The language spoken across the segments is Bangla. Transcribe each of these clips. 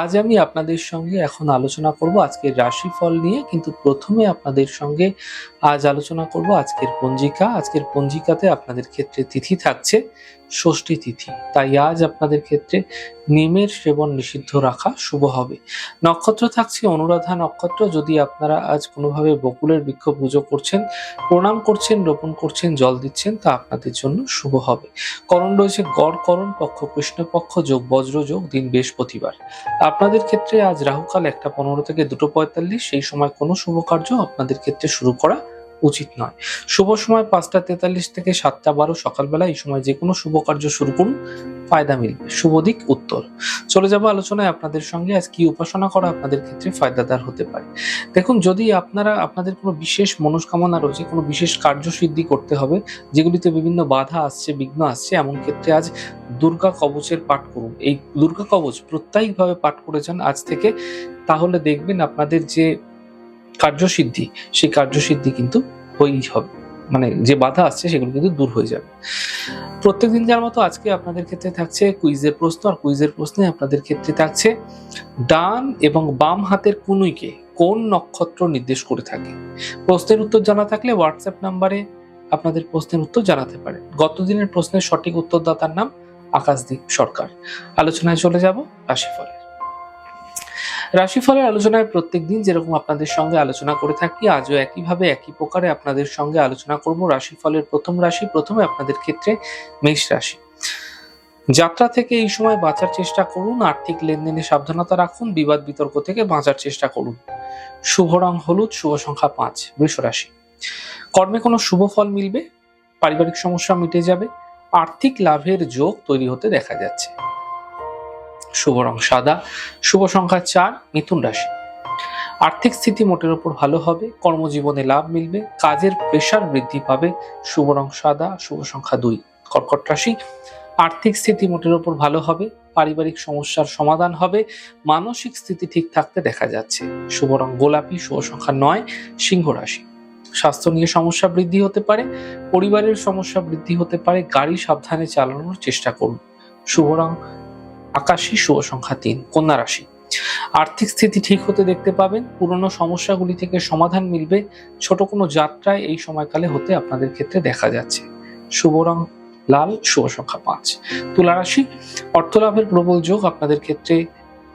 আজ আমি আপনাদের সঙ্গে এখন আলোচনা করব আজকের রাশিফল নিয়ে, কিন্তু প্রথমে আপনাদের সঙ্গে আজ আলোচনা করব আজকের পঞ্জিকা। আজকের পঞ্জিকাতে আপনাদের ক্ষেত্রে তিথি থাকছে, ষষ্ঠী তিথি। তাই আজ আপনাদের ক্ষেত্রে নিমের সেবন নিষিদ্ধ রাখা শুভ হবে। নক্ষত্র থাকছে অনুরাধা নক্ষত্র। যদি আপনারা আজ কোনোভাবে বকুলের বৃক্ষ পুজো করছেন, প্রণাম করছেন, রোপণ করছেন, জল দিচ্ছেন, তা আপনাদের জন্য শুভ হবে। করণ রয়েছে গড় করণ, পক্ষ কৃষ্ণপক্ষ, যোগ বজ্র, যোগ দিন বৃহস্পতিবার। আপনাদের ক্ষেত্রে আজ রাহুকাল একটা পনেরো থেকে দুটো পঁয়তাল্লিশ, সেই সময় কোনো শুভ কার্য আপনাদের ক্ষেত্রে শুরু করা উচিত নয়। শুভ সময় পাঁচটা তেতাল্লিশ থেকে সাতটা বারো সকালবেলা এই সময় যে কোনো শুভ কার্য শুরু করুন, ফায়দা মিলবে। শুভ দিক, উত্তর। চলে যাব আলোচনায় আপনাদের সঙ্গে। আজ কি উপাসনা করা আপনাদের ক্ষেত্রে ফায়দাদার হতে পারে? দেখুন, যদি আপনারা, আপনাদের কোনো বিশেষ মনস্কামনা রয়েছে, কোনো বিশেষ কার্যসিদ্ধি করতে হবে, যেগুলিতে বিভিন্ন বাধা আসছে, বিঘ্ন আসছে, এমন ক্ষেত্রে আজ দুর্গা কবচের পাঠ করুন। এই দুর্গা কবচ প্রত্যায়িকভাবে পাঠ করে যান আজ থেকে, তাহলে দেখবেন আপনাদের যে কার্যসিদ্ধি, সেই কার্যসিদ্ধি কিন্তু হয়েই হবে। মানে যে বাধা আসছে সেগুলো কিন্তু দূর হয়ে যাবে। প্রত্যেক দিন যার মতো আজকে আপনাদের ক্ষেত্রে থাকছে কুইজের প্রশ্ন, আর কুইজের প্রশ্নে আপনাদের ক্ষেত্রে থাকছে ডান এবং বাম হাতের কুনুইকে কোন নক্ষত্র নির্দেশ করে থাকে? প্রশ্নের উত্তর জানা থাকলে হোয়াটসঅ্যাপ নাম্বারে আপনাদের প্রশ্নের উত্তর জানাতে পারেন গত দিনের প্রশ্নের সঠিক উত্তরদাতার নাম আকাশদীপ সরকার। আলোচনায় চলে যাব রাশিফলের। রাশিফলের আলোচনায় প্রত্যেক দিন যেরকম আপনাদের সঙ্গে আলোচনা করে থাকি, আজও একইভাবে একই প্রকারে আপনাদের সঙ্গে আলোচনা করব। রাশিফলের প্রথম রাশি, প্রথমে আপনাদের ক্ষেত্রে মেষ রাশি। যাত্রা থেকে এই সময় বাঁচার চেষ্টা করুন, আর্থিক লেনদেনে সাবধানতা রাখুন, বিবাদ বিতর্ক থেকে বাঁচার চেষ্টা করুন। শুভ রং হলুদ, শুভ সংখ্যা পাঁচ, বৃষ রাশি। কর্মে কোনো শুভ ফল মিলবে, পারিবারিক সমস্যা মিটে যাবে, আর্থিক লাভের যোগ তৈরি হতে দেখা যাচ্ছে। শুভ রং সাদা, শুভ সংখ্যা চার, মিথুন রাশি। আর্থিক স্থিতি মোটের উপর ভালো হবে, কর্মজীবনে লাভ মিলবে, কাজের প্রেশার বৃদ্ধি পাবে, শুভ রং সাদা, শুভ সংখ্যা দুই, কর্কট রাশি। আর্থিক স্থিতি মোটের উপর ভালো হবে, পারিবারিক সমস্যার সমাধান হবে, মানসিক স্থিতি ঠিক থাকতে দেখা যাচ্ছে। শুভ রং গোলাপি, শুভ সংখ্যা নয়, সিংহ রাশি। স্বাস্থ্য নিয়ে সমস্যা বৃদ্ধি হতে পারে, পরিবারের সমস্যা বৃদ্ধি হতে পারে, গাড়ি সাবধানে চালানোর চেষ্টা করুন। শুভ রং আকাশী শুভ সংখ্যা তিন, কন্যা রাশি। আর্থিক স্থিতি ঠিক হতে দেখতে পাবেন। পুরনো সমস্যাগুলি থেকে সমাধান মিলবে। ছোট কোনো যাত্রায় এই সময়কালে হতে আপনাদের ক্ষেত্রে দেখা যাচ্ছে। শুভ রং লাল, শুভ সংখ্যা পাঁচ। তুলা রাশি অর্থ লাভের প্রবল যোগ আপনাদের ক্ষেত্রে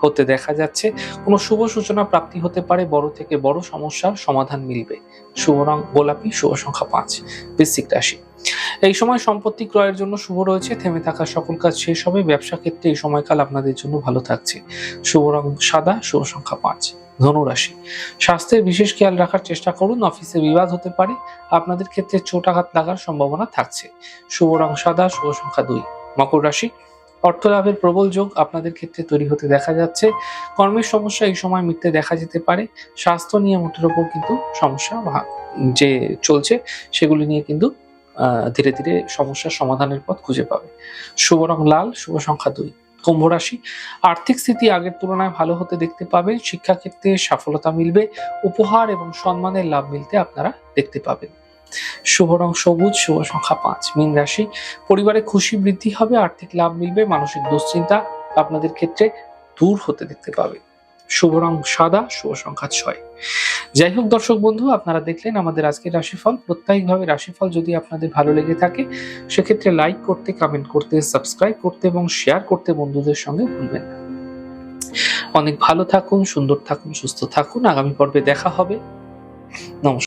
হতে দেখা যাচ্ছে। কোনো শুভ সূচনা প্রাপ্তি হতে পারে, বড় থেকে বড় সমস্যার সমাধান মিলবে। শুভ রং, গোলাপি, শুভ সংখ্যা পাঁচ, বৃশ্চিক রাশি। এই সময় সম্পত্তি ক্রয়ের জন্য শুভ রয়েছে, থেমে থাকা সকল কাজ শেষ হবে। ব্যবসা ক্ষেত্রে এই সময়কাল আপনাদের জন্য ভালো থাকছে। শুভ রং সাদা, শুভ সংখ্যা পাঁচ ধনুরাশি স্বাস্থ্যের বিশেষ খেয়াল রাখার চেষ্টা করুন, অফিসে বিবাদ হতে পারে। আপনাদের ক্ষেত্রে চোট আঘাত লাগার সম্ভাবনা থাকছে। শুভ রং সাদা, শুভ সংখ্যা দুই, মকর রাশি। অর্থ লাভের প্রবল যোগ আপনাদের ক্ষেত্রে তৈরি হতে দেখা যাচ্ছে। কর্মের সমস্যা এই সময় মিটতে দেখা যেতে পারে। স্বাস্থ্য নিয়ে মোটের ওপর কিন্তু সমস্যা যে চলছে সেগুলি নিয়ে কিন্তু ধীরে ধীরে সমস্যার সমাধানের পথ খুঁজে পাবে। শুভ রং লাল, শুভ সংখ্যা দুই। কুম্ভ রাশি, আর্থিক স্থিতি আগের তুলনায় ভালো হতে দেখতে পাবেন শিক্ষাক্ষেত্রে সফলতা মিলবে। উপহার এবং সম্মানের লাভ মিলতে আপনারা দেখতে পাবেন। শুভ রং সবুজ, শুভ সংখ্যা পাঁচ। মীন রাশি, পরিবারে খুশি বৃদ্ধি হবে, আর্থিক লাভ মিলবে, মানসিক দুশ্চিন্তা আপনাদের ক্ষেত্রে দূর হতে দেখতে পাবে। শুভ রং সাদা, শুভ সংখ্যা ছয়। যাই হোক দর্শক বন্ধু, আপনারা দেখলেন আমাদের আজকের রাশিফল। প্রত্যায়িকভাবে রাশিফল যদি আপনাদের ভালো লেগে থাকে, সেক্ষেত্রে লাইক করতে কমেন্ট করতে সাবস্ক্রাইব করতে এবং শেয়ার করতে বন্ধুদের সঙ্গে ভুলবেন না। অনেক ভালো থাকুন, সুন্দর থাকুন, সুস্থ থাকুন। আগামী পর্বে দেখা হবে। নমস্কার।